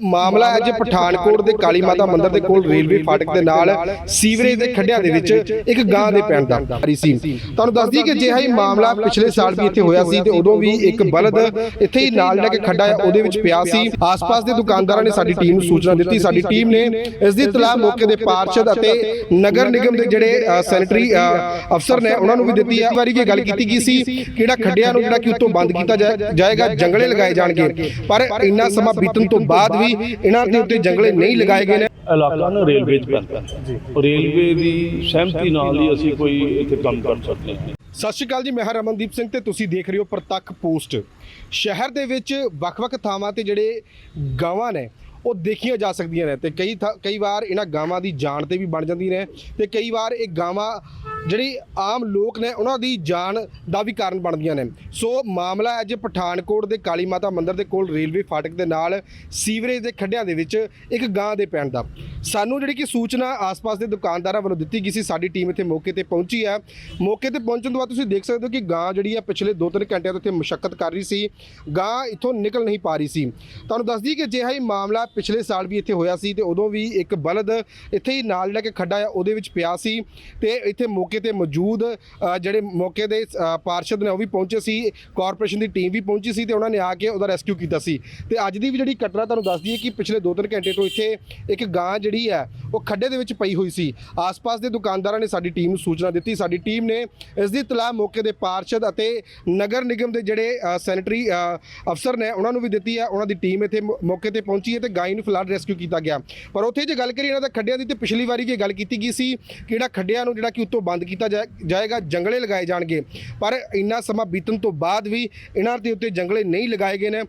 ਮਾਮਲਾ ਹੈ ਜੇ ਪਠਾਨਕੋਟ ਦੇ ਕਾਲੀ ਮਾਤਾ ਮੰਦਿਰ ਦੇ ਕੋਲ ਰੇਲਵੇ ਫਾਟਕ ਦੇ ਨਾਲ ਸੀਵਰੇਜ ਦੇ ਖੱਡਿਆਂ ਦੇ ਵਿੱਚ ਇੱਕ ਗਾਂ ਦੇ ਪੈਣ ਦਾ ਹਰੀ ਸੀ ਤੁਹਾਨੂੰ ਦੱਸ ਦਈਏ ਕਿ ਅਜਿਹਾ ਹੀ ਮਾਮਲਾ ਪਿਛਲੇ ਸਾਲ ਵੀ ਇੱਥੇ ਹੋਇਆ ਸੀ ਤੇ ਉਦੋਂ ਵੀ ਇੱਕ ਬਲਦ ਇੱਥੇ ਹੀ ਨਾਲ ਕੇ ਖੱਡਾ ਹੈ ਉਹਦੇ ਵਿੱਚ ਪਿਆ ਸੀ। ਆਸ-ਪਾਸ ਦੇ ਦੁਕਾਨਦਾਰਾਂ ਨੇ ਸਾਡੀ ਟੀਮ ਨੂੰ ਸੂਚਨਾ ਦਿੱਤੀ ਸਾਡੀ ਟੀਮ ਨੇ ਇਸ ਦੀ ਇਤਲਾਹ ਮੌਕੇ ਦੇ ਪਾਰਸ਼ਦ ਅਤੇ ਨਗਰ ਨਿਗਮ ਦੇ ਜਿਹੜੇ ਸੈਨੇਟਰੀ ਅਫਸਰ ਨੇ ਉਹਨਾਂ ਨੂੰ ਵੀ ਦਿੱਤੀ ਹੈ ਵਾਰੀ ਇਹ ਗੱਲ ਕੀਤੀ ਗਈ ਸੀ ਕਿਹੜਾ ਖੱਡਿਆਂ ਨੂੰ ਜਿਹੜਾ ਕਿ ਉੱਤੋਂ ਬੰਦ ਕੀਤਾ ਜਾਏਗਾ ਜੰਗਲੇ ਲਗਾਏ ਜਾਣਗੇ ਪਰ ਇੰਨਾ ਸਮਾਂ ਬੀਤਣ ਤੋਂ ਬਾਅਦ ਵੀ ਇਹਨਾਂ ਦੇ ਉੱਤੇ ਜੰਗਲੇ ਨਹੀਂ ਲਗਾਏ ਗਏ ਨੇ। ਇਲਾਕਾ ਨਾ ਰੇਲਵੇ 'ਚ ਪੈਂਦਾ ਹੈ। ਰੇਲਵੇ ਦੀ ਸਹਿਮਤੀ ਨਾਲ ਹੀ ਅਸੀਂ ਕੋਈ ਇੱਥੇ ਕੰਮ ਕਰ ਸਕਦੇ ਹਾਂ। ਸਤਿ ਸ਼੍ਰੀ ਅਕਾਲ ਜੀ ਮੈਂ ਹਾਂ ਰਮਨਦੀਪ ਸਿੰਘ ਤੇ ਤੁਸੀਂ ਦੇਖ ਰਹੇ ਹੋ ਪ੍ਰਤੱਖ ਪੋਸਟ। ਸ਼ਹਿਰ ਦੇ ਵਿੱਚ ਵੱਖ-ਵੱਖ ਥਾਵਾਂ ਤੇ ਜਿਹੜੇ ਗਾਵਾਂ ਨੇ ਉਹ ਦੇਖੀਆਂ ਜਾ ਸਕਦੀਆਂ ਨੇ ਤੇ ਕਈ ਥਾਂ- ਕਈ ਵਾਰ ਇਹਨਾਂ ਗਾਵਾਂ ਦੀ ਜਾਨ ਤੇ ਵੀ ਬਣ ਜਾਂਦੀ ਨੇ ਤੇ ਕਈ ਵਾਰ ਇਹ ਗਾਵਾਂ ਜਿਹੜੀ ਆਮ ਲੋਕ ਨੇ ਉਹਨਾਂ ਦੀ ਜਾਨ ਦਾ ਵੀ ਕਾਰਨ ਬਣਦੀਆਂ ਨੇ। ਸੋ ਮਾਮਲਾ ਅੱਜ ਪਠਾਨਕੋਟ ਦੇ ਕਾਲੀ ਮਾਤਾ ਮੰਦਿਰ ਦੇ ਕੋਲ ਰੇਲਵੇ ਫਾਟਕ ਦੇ ਨਾਲ ਸੀਵਰੇਜ ਦੇ ਖੱਡਿਆਂ ਦੇ ਵਿੱਚ ਇੱਕ ਗਾਂ ਦੇ ਪੈਣ ਦਾ। ਸਾਨੂੰ ਜਿਹੜੀ ਕਿ ਸੂਚਨਾ ਆਸ-ਪਾਸ ਦੇ ਦੁਕਾਨਦਾਰਾਂ ਵੱਲੋਂ ਦਿੱਤੀ ਗਈ ਸੀ, ਸਾਡੀ ਟੀਮ ਇੱਥੇ ਮੌਕੇ ਤੇ ਪਹੁੰਚੀ ਹੈ। ਮੌਕੇ ਤੇ ਪਹੁੰਚਣ ਤੋਂ ਬਾਅਦ ਤੁਸੀਂ ਦੇਖ ਸਕਦੇ ਹੋ ਕਿ ਗਾਂ ਜਿਹੜੀ ਹੈ ਪਿਛਲੇ 2-3 ਘੰਟਿਆਂ ਤੋਂ ਇੱਥੇ ਮੁਸ਼ਕਲ ਕਰ ਰਹੀ ਸੀ। ਗਾਂ ਇੱਥੋਂ ਨਿਕਲ ਨਹੀਂ ਪਾ ਰਹੀ ਸੀ। ਤੁਹਾਨੂੰ ਦੱਸ ਦਈਏ ਕਿ ਅਜਿਹਾ ਹੀ ਮਾਮਲਾ ਪਿਛਲੇ ਸਾਲ ਵੀ ਇੱਥੇ ਹੋਇਆ ਸੀ ਤੇ ਉਦੋਂ ਵੀ ਇੱਕ ਬਲਦ ਇੱਥੇ ਹੀ ਨਾਲ ਜਿਹੜਾ ਕਿ ਖੱਡਾ ਆ, ਉਹਦੇ ਵਿੱਚ ਪਿਆ ਸੀ ਤੇ ਇੱਥੇ ਮੌਕੇ ਤੇ ਮੌਜੂਦ ਜਿਹੜੇ ਮੌਕੇ ਦੇ ਪਾਰਸ਼ਦ ਨੇ ਉਹ ਵੀ ਪਹੁੰਚੇ ਸੀ, ਕਾਰਪੋਰੇਸ਼ਨ ਦੀ ਟੀਮ ਵੀ ਪਹੁੰਚੀ ਸੀ ਤੇ ਉਹਨਾਂ ਨੇ ਆ ਕੇ ਉਹਦਾ ਰੈਸਕਿਊ ਕੀਤਾ ਸੀ। ਤੇ ਅੱਜ ਦੀ ਵੀ ਜਿਹੜੀ ਘਟਨਾ ਤੁਹਾਨੂੰ ਦੱਸਦੀ ਹੈ ਕਿ ਪਿਛਲੇ 2-3 ਘੰਟੇ ਤੋਂ ਇੱਥੇ ਇੱਕ ਗਾਂ ਜਿਹੜੀ ਹੈ ਉਹ ਖੱਡੇ ਦੇ ਵਿੱਚ ਪਈ ਹੋਈ ਸੀ। ਆਸ-ਪਾਸ ਦੇ ਦੁਕਾਨਦਾਰਾਂ ਨੇ ਸਾਡੀ ਟੀਮ ਨੂੰ ਸੂਚਨਾ ਦਿੱਤੀ। ਸਾਡੀ ਟੀਮ ਨੇ ਇਸ ਦੀ ਤਲਾਹ ਮੌਕੇ ਦੇ ਪਾਰਸ਼ਦ ਅਤੇ ਨਗਰ ਨਿਗਮ ਦੇ ਜਿਹੜੇ ਸੈਨੇਟਰੀ ਅਫਸਰ ਨੇ ਉਹਨਾਂ ਨੂੰ ਵੀ ਦਿੱਤੀ ਹੈ। ਉਹਨਾਂ ਦੀ ਟੀਮ ਇੱਥੇ ਮੌ- ਮੌਕੇ ਤੇ ਪਹੁੰਚੀ ਹੈ ਤੇ ਗਾਂ ਨੂੰ ਫਿਲਹਾਲ ਰੈਸਕਿਊ ਕੀਤਾ ਗਿਆ। ਪਰ ਉੱਥੇ ਜੇ ਗੱਲ ਕਰੀਏ ਇਹਨਾਂ ਦਾ ਖੱਡਿਆਂ ਦੀ ਤੇ ਪਿਛਲੀ ਵਾਰੀ ਵੀ ਗੱਲ ਕੀਤੀ ਗਈ ਸੀ ਕਿ ਜਿਹੜਾ ਖੱਡਿਆਂ ਨੂੰ ਜਿਹੜਾ ਕਿ ਉੱਤੋਂ ਬੰਦ ਕੀਤਾ ਜਾ- ਜਾਏਗਾ, ਜੰਗਲੇ ਲਗਾਏ ਜਾਣਗੇ। ਪਰ ਇੰਨਾ ਸਮਾਂ ਬੀਤਣ ਤੋਂ ਬਾਅਦ ਵੀ ਇਹਨਾਂ ਦੇ ਉੱਤੇ ਜੰਗਲੇ ਨਹੀਂ ਲਗਾਏ ਗਏ ਨੇ।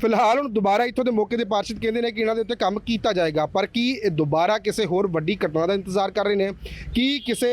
ਫਿਲਹਾਲ ਹੁਣ ਦੁਬਾਰਾ ਇੱਥੋਂ ਦੇ ਮੌਕੇ ਦੇ ਪਾਰਸ਼ਦ ਕਹਿੰਦੇ ਨੇ ਕਿ ਇਹਨਾਂ ਦੇ ਉੱਤੇ ਕੰਮ ਕੀਤਾ ਜਾਏਗਾ। ਪਰ ਕੀ ਇਹ ਦੁਬਾਰਾ ਕਿਸੇ ਹੋਰ ਵੱਡੀ ਘਟਨਾ ਦਾ ਇੰਤਜ਼ਾਰ ਕਰ ਰਹੇ ਨੇ? ਕੀ ਕਿਸੇ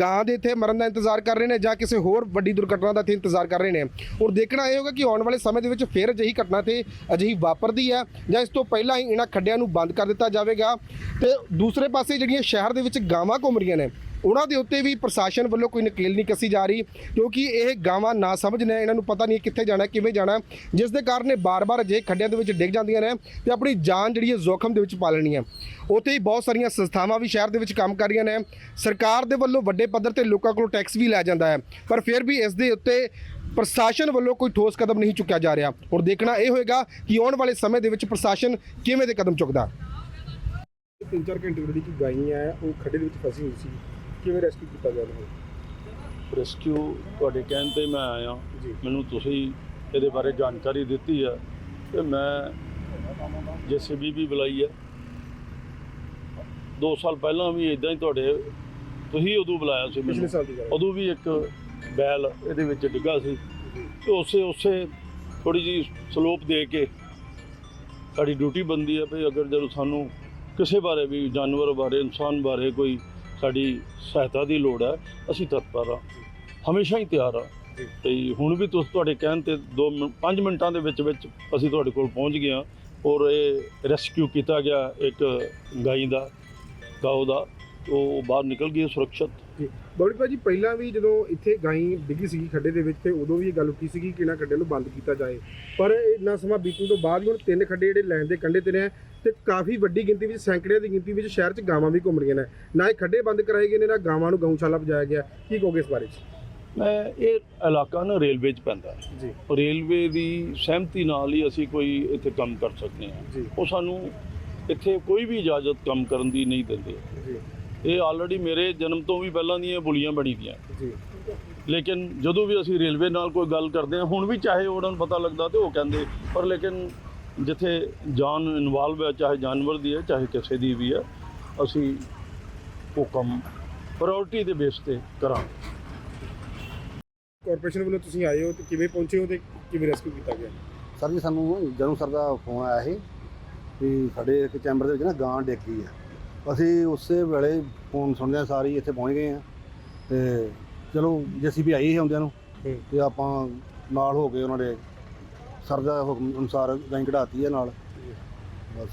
ਗਾਂ ਦੇ ਇੱਥੇ ਮਰਨ ਦਾ ਇੰਤਜ਼ਾਰ ਕਰ ਰਹੇ ਨੇ ਜਾਂ ਕਿਸੇ ਹੋਰ ਵੱਡੀ ਦੁਰਘਟਨਾ ਦਾ ਇੱਥੇ ਇੰਤਜ਼ਾਰ ਕਰ ਰਹੇ ਨੇ? ਹੁਣ ਦੇਖਣਾ ਇਹ ਹੋਗਾ ਕਿ ਆਉਣ ਵਾਲੇ ਸਮੇਂ ਦੇ ਵਿੱਚ ਫਿਰ ਅਜਿਹੀ ਘਟਨਾ ਤੇ ਅਜਿਹੀ ਵਾਪਰਦੀ ਹੈ ਜਾਂ ਇਸ ਤੋਂ ਪਹਿਲਾਂ ਹੀ ਇਹਨਾਂ ਖੱਡਿਆਂ ਨੂੰ ਬੰਦ ਕਰ ਦਿੱਤਾ ਜਾਵੇਗਾ। ਤੇ ਦੂਸਰੇ ਪਾਸੇ ਜਿਹੜੀਆਂ ਸ਼ਹਿਰ ਦੇ ਵਿੱਚ ਗਾਵਾਂ ਘੁੰਮ ਰਹੀਆਂ ਨੇ ਉਹਨਾਂ ਦੇ ਉੱਤੇ ਵੀ ਪ੍ਰਸ਼ਾਸਨ ਵੱਲੋਂ ਕੋਈ ਨਕੇਲ ਨਹੀਂ ਕੱਸੀ ਜਾ ਰਹੀ, ਕਿਉਂਕਿ ਇਹ ਗਾਵਾਂ ਨਾ ਸਮਝ ਨੇ ਇਹਨਾਂ ਨੂੰ ਪਤਾ ਨਹੀਂ ਕਿੱਥੇ ਜਾਣਾ, ਕਿਵੇਂ ਜਾਣਾ, ਜਿਸ ਦੇ ਕਾਰਨ ਇਹ ਬਾਰ-ਬਾਰ ਅਜੇ ਖੱਡਿਆਂ ਦੇ ਵਿੱਚ ਡਿੱਗ ਜਾਂਦੀਆਂ ਨੇ ਤੇ ਆਪਣੀ ਜਾਨ ਜਿਹੜੀ ਹੈ ਜ਼ੋਖਮ ਦੇ ਵਿੱਚ ਪਾ ਲੈਣੀ ਹੈ। ਉੱਥੇ ਹੀ ਬਹੁਤ ਸਾਰੀਆਂ ਸੰਸਥਾਵਾਂ ਵੀ ਸ਼ਹਿਰ ਦੇ ਵਿੱਚ ਕੰਮ ਕਰ ਰਹੀਆਂ ਨੇ। ਸਰਕਾਰ ਦੇ ਵੱਲੋਂ ਵੱਡੇ ਪੱਧਰ ਤੇ ਲੋਕਾਂ ਕੋਲੋਂ ਟੈਕਸ ਵੀ ਲਿਆ ਜਾਂਦਾ ਹੈ, ਪਰ ਫਿਰ ਵੀ ਇਸ ਦੇ ਉੱਤੇ ਪ੍ਰਸ਼ਾਸਨ ਵੱਲੋਂ ਕੋਈ ਠੋਸ ਕਦਮ ਨਹੀਂ ਚੁੱਕਿਆ ਜਾ ਰਿਹਾ। ਹੁਣ ਦੇਖਣਾ ਇਹ ਹੋਏਗਾ ਕਿ ਆਉਣ ਵਾਲੇ ਸਮੇਂ ਦੇ ਵਿੱਚ ਪ੍ਰਸ਼ਾਸਨ ਕਿਵੇਂ ਦੇ ਕਦਮ ਚੁੱਕਦਾ। ਤਿੰਨ ਚਾਰ ਘੰਟੇ ਜਿਹੜੀ ਗਾਈ ਹੈ, ਉਹ ਖੱਡੇ ਦੇ ਵਿੱਚ ਫਸੀ ਹੋਈ ਸੀ। ਕਿਵੇਂ ਰੈਸਕਿਊ ਕੀਤਾ ਗਿਆ ਉਹਨੂੰ? ਰੈਸਕਿਊ ਤੁਹਾਡੇ ਕਹਿਣ ਤੇ ਮੈਂ ਆਇਆ। ਜੀ। ਮੈਨੂੰ ਤੁਸੀਂ ਇਹਦੇ ਬਾਰੇ ਜਾਣਕਾਰੀ ਦਿੱਤੀ ਹੈ ਤੇ ਮੈਂ ਜੇਸੀਬੀ ਵੀ ਬੁਲਾਈ ਹੈ 2 ਸਾਲ ਪਹਿਲਾਂ ਵੀ ਇਦਾਂ ਹੀ ਤੁਹਾਡੇ ਤੁਸੀਂ ਉਦੋਂ ਬੁਲਾਇਆ ਸੀ ਪਿਛਲੇ ਮੈਨੂੰ। ਸਾਲ ਦੀ ਗੱਲ ਹੈ। ਉਦੋਂ ਵੀ ਇੱਕ ਬੈਲ ਇਹਦੇ ਵਿੱਚ ਡਿੱਗਾ ਸੀ। ਤੇ ਉਸੇ ਉਸੇ ਥੋੜੀ ਜੀ ਸਲੋਪ ਦੇ ਕੇ ਸਾਡੀ ਡਿਊਟੀ ਬੰਦੀ ਹੈ ਵੀ ਅਗਰ ਜਦੋਂ ਸਾਨੂੰ ਕਿਸੇ ਬਾਰੇ ਵੀ ਜਾਨਵਰ ਬਾਰੇ ਇਨਸਾਨ ਬਾਰੇ ਕੋਈ ਸਾਡੀ ਸਹਾਇਤਾ ਦੀ ਲੋੜ ਹੈ ਅਸੀਂ ਤਤਪਰ ਹਾਂ। ਹਮੇਸ਼ਾ ਹੀ ਤਿਆਰ ਹਾਂ। ਤੇ ਹੁਣ ਵੀ ਤੁਸੀਂ ਤੁਹਾਡੇ ਕਹਿਣ ਤੇ 2 5 ਮਿੰਟਾਂ ਦੇ ਵਿੱਚ ਵਿੱਚ ਅਸੀਂ ਤੁਹਾਡੇ ਕੋਲ ਪਹੁੰਚ ਗਏ ਹਾਂ। ਔਰ ਇਹ ਰੈਸਕਿਊ ਕੀਤਾ ਗਿਆ ਇੱਕ ਗਾਈ ਦਾ ਗਾਉ ਦਾ। ਉਹ ਬਾਹਰ ਨਿਕਲ ਗਈ ਹੈ ਸੁਰੱਖਿਅਤ। ਜੀ। ਬੌੜੀ ਭਾਜੀ ਪਹਿਲਾਂ ਵੀ ਜਦੋਂ ਇੱਥੇ ਗਾਈ ਡਿੱਗੀ ਸੀਗੀ ਖੱਡੇ ਦੇ ਵਿੱਚ ਤੇ ਉਦੋਂ ਵੀ ਇਹ ਗੱਲ ਉੱਠੀ ਸੀਗੀ ਕਿ ਇਹਨਾਂ ਖੱਡੇ ਨੂੰ ਬੰਦ ਕੀਤਾ ਜਾਏ। ਪਰ ਇੰਨਾ ਸਮਾਂ ਬੀਤਣ ਤੋਂ ਬਾਅਦ ਵੀ ਹੁਣ ਤਿੰਨ ਖੱਡੇ ਜਿਹੜੇ ਲੈਣ ਦੇ ਕੰਢੇ ਤੇ ਨੇ ਤੇ ਕਾਫੀ ਵੱਡੀ ਗਿਣਤੀ ਵਿੱਚ ਸੈਂਕੜਿਆਂ ਦੀ ਗਿਣਤੀ ਵਿੱਚ ਸ਼ਹਿਰ 'ਚ ਗਾਵਾਂ ਵੀ ਘੁੰਮ ਰਹੀਆਂ ਨੇ। ਨਾ ਇਹ ਖੱਡੇ ਬੰਦ ਕਰਾਏ ਗਏ ਨੇ ਨਾ ਗਾਵਾਂ ਨੂੰ ਗਊਸ਼ਾਲਾ ਪਜਾਇਆ ਗਿਆ। ਕੀ ਕਹੋਗੇ ਇਸ ਬਾਰੇ 'ਚ? ਮੈਂ ਇਹ ਇਲਾਕਾ ਨਾ ਰੇਲਵੇ 'ਚ ਪੈਂਦਾ। ਜੀ। ਰੇਲਵੇ ਦੀ ਸਹਿਮਤੀ ਨਾਲ ਹੀ ਅਸੀਂ ਕੋਈ ਇੱਥੇ ਕੰਮ ਕਰ ਸਕਦੇ ਹਾਂ। ਉਹ ਸਾਨੂੰ ਇੱਥੇ ਕੋਈ ਵੀ ਇਜਾਜ਼ਤ ਕੰਮ ਕਰਨ ਦੀ ਨਹੀਂ ਦਿੰਦੇ। ਜੀ। ਇਹ ਆਲਰੇਡੀ ਮੇਰੇ ਜਨਮ ਤੋਂ ਵੀ ਪਹਿਲਾਂ ਦੀਆਂ ਬੁਲੀਆਂ ਬਣੀ ਦੀਆਂ ਜੀ। ਲੇਕਿਨ ਜਦੋਂ ਵੀ ਅਸੀਂ ਰੇਲਵੇ ਨਾਲ ਕੋਈ ਗੱਲ ਕਰਦੇ ਹਾਂ ਹੁਣ ਵੀ ਚਾਹੇ ਉਹਨਾਂ ਨੂੰ ਪਤਾ ਲੱਗਦਾ ਤੇ ਉਹ ਕਹਿੰਦੇ ਪਰ ਲੇਕਿਨ ਜਿੱਥੇ ਜਾਨ ਇਨਵੋਲਵ ਹੈ ਚਾਹੇ ਜਾਨਵਰ ਦੀ ਹੈ ਚਾਹੇ ਕਿਸੇ ਦੀ ਵੀ ਹੈ ਅਸੀਂ ਉਹ ਕੰਮ ਪ੍ਰਾਇੋਰਟੀ ਦੇ ਬੇਸ ਤੇ ਕਰਾਂਗੇ। ਕਾਰਪੋਰੇਸ਼ਨ ਵੱਲੋਂ ਤੁਸੀਂ ਆਏ ਹੋ ਤੇ ਕਿਵੇਂ ਪਹੁੰਚੇ ਹੋ ਤੇ ਕਿਵੇਂ ਰੈਸਕਿਊ ਕੀਤਾ ਗਿਆ? ਸਰ ਜੀ ਸਾਨੂੰ ਜਦੋਂ ਸਰ ਦਾ ਫੋਨ ਆਇਆ ਸੀ ਵੀ ਸਾਡੇ ਇੱਕ ਚੈਂਬਰ ਦੇ ਵਿੱਚ ਨਾ ਗਾਂ ਡਿੱਗ ਗਈ ਆ ਅਸੀਂ ਉਸੇ ਵੇਲੇ ਫੋਨ ਸੁਣਦਿਆਂ ਸਾਰੀ ਇੱਥੇ ਪਹੁੰਚ ਗਏ ਆ ਤੇ ਚਲੋ ਜੇਸੀਬੀ ਆਈ ਸੀ ਹੁੰਦਿਆਂ ਨੂੰ ਹੂੰ। ਤੇ ਆਪਾਂ ਨਾਲ ਹੋ ਕੇ ਉਹਨਾਂ ਦੇ ਸਰ ਦਾ ਹੁਕਮ ਅਨੁਸਾਰ ਗਾਂ ਕਢਾਤੀ ਆ ਨਾਲ। ਬਸ।